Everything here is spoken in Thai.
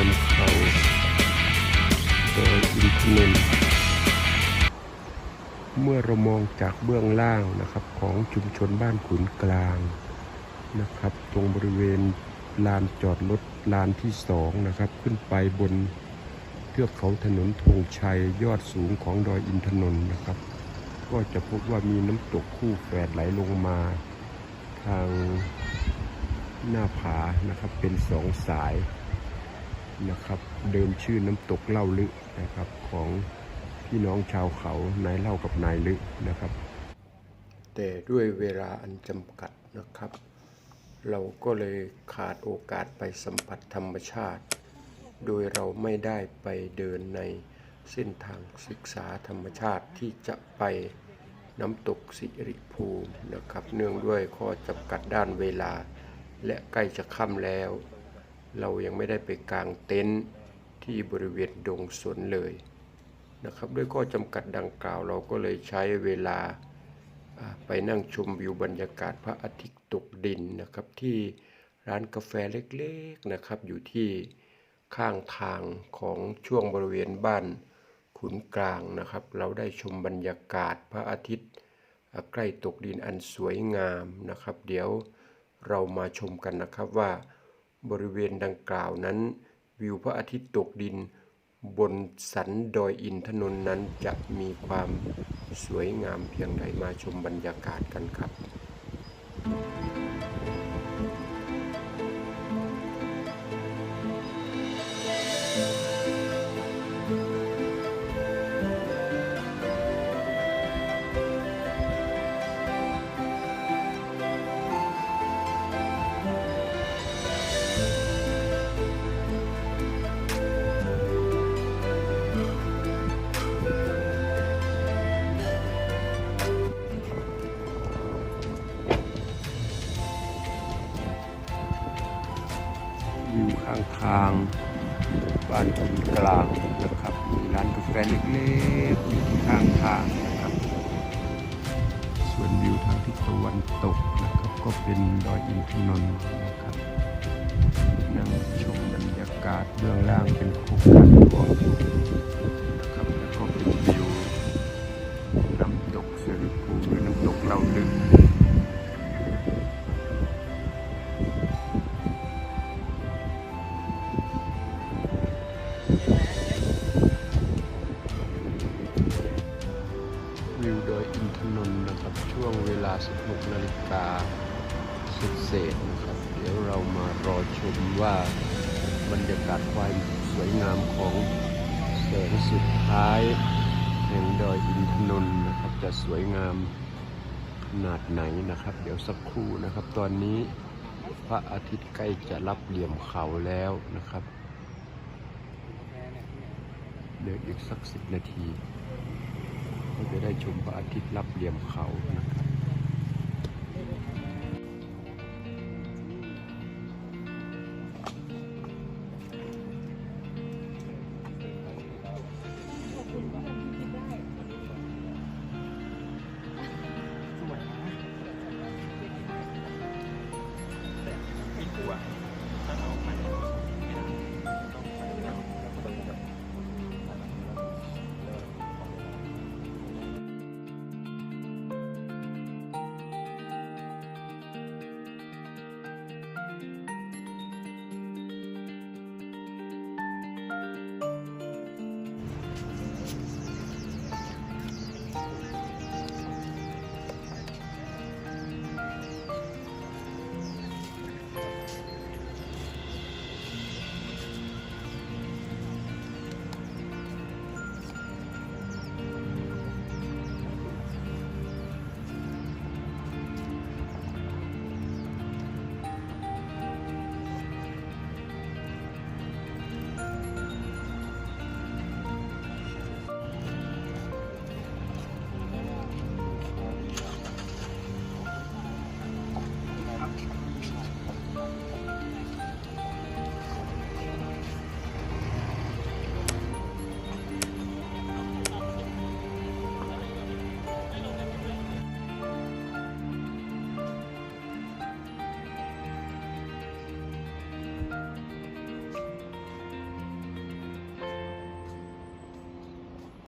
ยมเขาโดยอินทนนท์เมื่อเรามองจากเบื้องล่างนะครับของชุมชนบ้านขุนกลางนะครับ ตรงบริเวณลานจอดรถลานที่สองนะครับ ขึ้นไปบนเทือกเขาถนนธงชัยยอดสูงของดอยอินทนนท์นะครับ ก็จะพบว่ามีน้ำตกคู่แฝดไหลลงมาทาง หน้าผานะครับเป็นสองสายนะครับ เดิมชื่อน้ำตกเล่าลึกนะครับของพี่น้องชาวเขานายเล่ากับนายลึกนะครับ แต่ด้วยเวลาอันจำกัดนะครับ เราก็เลยขาดโอกาสไปสัมผัสธรรมชาติ โดยเราไม่ได้ไปเดินในเส้นทางศึกษาธรรมชาติที่จะไปน้ำตกสิริภูมินะครับ เนื่องด้วยข้อจำกัดด้านเวลา และใกล้จะค่ำแล้ว เรายังไม่ได้ไปกางเต็นท์ที่บริเวณดงสนเลยนะครับ ด้วยข้อจำกัดดังกล่าวเราก็เลยใช้เวลาไปนั่งชมวิวบรรยากาศพระอาทิตย์ตกดินนะครับ ที่ร้านกาแฟเล็กๆนะครับ อยู่ที่ข้างทางของช่วงบริเวณบ้านขุนกลางนะครับ เราได้ชมบรรยากาศพระอาทิตย์ใกล้ตกดินอันสวยงามนะครับ เดี๋ยว เรามาชมกันนะครับว่า บริเวณดังกล่าวนั้น วิวพระอาทิตย์ตกดิน บนสันดอยอินทนนท์นั้นจะมีความสวยงามเพียงใดมาชมบรรยากาศกันครับวิ ทางบ้านขุนกลางนะครับ มีร้านกาแฟเล็กๆอยู่ที่ข้างทางนะครับ ส่วนวิวทางทิศตะวันตกนะครับก็เป็นดอยอินทนนท์นะครับนั่งชมบรรยากาศเบื้องล่างเป็นโครงการหลวง เศษๆนะครับ เดี๋ยวเรามารอชมว่าบรรยากาศความสวยงามของแสงสุดท้ายแห่งดอยอินทนนท์นะครับ จะสวยงามขนาดไหนนะครับ เดี๋ยวสักครู่นะครับ ตอนนี้พระอาทิตย์ใกล้จะรับเหลี่ยมเขาแล้วนะครับเหลืออีกสักสิบนาที ก็จะได้ชมพระอาทิตย์รับเหลี่ยมเขานะ